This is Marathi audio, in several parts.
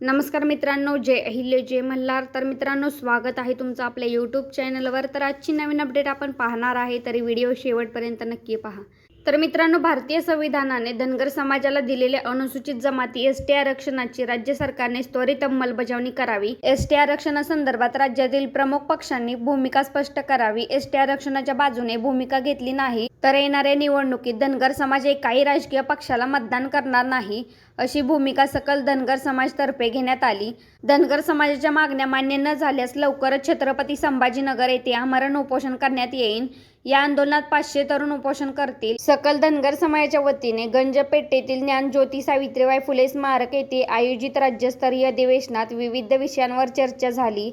नमस्कार मित्रांनो जय अहिल्य जय मल्हार. तर मित्रांनो स्वागत आहे तुमचं आपल्या यूट्यूब चॅनलवर तर आजची नवीन अपडेट आपण पाहणार आहे तरी व्हिडिओ शेवटपर्यंत नक्की पहा. तर मित्रांनो भारतीय संविधानाने धनगर समाजाला दिलेल्या अनुसूचित जमाती एस टी आरक्षणाची राज्य सरकारने त्वरित अंमलबजावणी करावी. एस टी आरक्षणासंदर्भात राज्यातील प्रमुख पक्षांनी भूमिका स्पष्ट करावी. एस टी आरक्षणाच्या बाजूने भूमिका घेतली नाही तर येणाऱ्या निवडणुकीत धनगर समाज एकाही राजकीय पक्षाला मतदान करणार नाही अशी भूमिका सकल धनगर समाजतर्फे घेण्यात आली. धनगर समाजाच्या मागण्या मान्य न झाल्यास लवकरच छत्रपती संभाजीनगर येथे आमरण उपोषण करण्यात येईल या आंदोलनात पाचशे तरुण उपोषण करतील. सकल धनगर समाजाच्या वतीने गंजपेठेतील ज्ञानज्योती सावित्रीबाई फुले स्मारक येथे आयोजित राज्यस्तरीय अधिवेशनात विविध विषयांवर चर्चा झाली.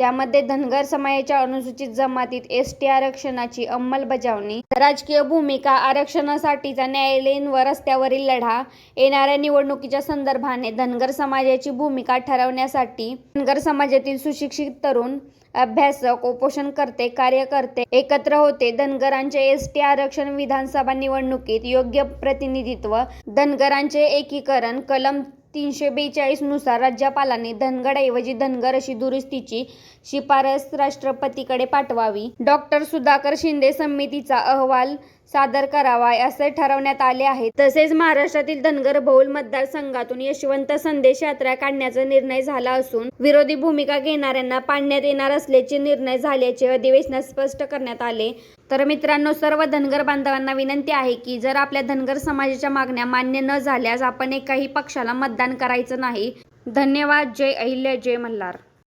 त्यामध्ये धनगर समाजाच्या अनुसूचित जमातीत एस टी आरक्षणाची अंमलबजावणी राजकीय भूमिका आरक्षणासाठीचा न्यायालयीन व रस्त्यावरील लढा येणाऱ्या निवडणुकीच्या संदर्भाने धनगर समाजाची भूमिका ठरवण्यासाठी धनगर समाजातील सुशिक्षित तरुण अभ्यासक उपोषणकर्ते कार्यकर्ते एकत्र होते. धनगरांचे एस टी आरक्षण विधानसभा निवडणुकीत योग्य प्रतिनिधित्व धनगरांचे एकीकरण कलम तीनशे बेचाळीसनुसार राज्यपालांनी धनगडऐवजी धनगर अशी दुरुस्तीची शिफारस राष्ट्रपतीकडे पाठवावी. डॉक्टर सुधाकर शिंदे समितीचा अहवाल सादर करावा असे ठरवण्यात आले आहे. तसेच महाराष्ट्रातील धनगर बहुल मतदारसंघातून यशवंत संदेश यात्रा काढण्याचा निर्णय झाला असून विरोधी भूमिका घेणाऱ्यांना पाडण्यात येणार असल्याचे निर्णय झाल्याचे अधिवेशनात स्पष्ट करण्यात आले. तर मित्रांनो सर्व धनगर बांधवांना विनंती आहे की जर आपल्या धनगर समाजाच्या मागण्या मान्य न झाल्यास आपण एकाही पक्षाला मतदान करायचं नाही. धन्यवाद. जय अहिल्या. जय मल्हार.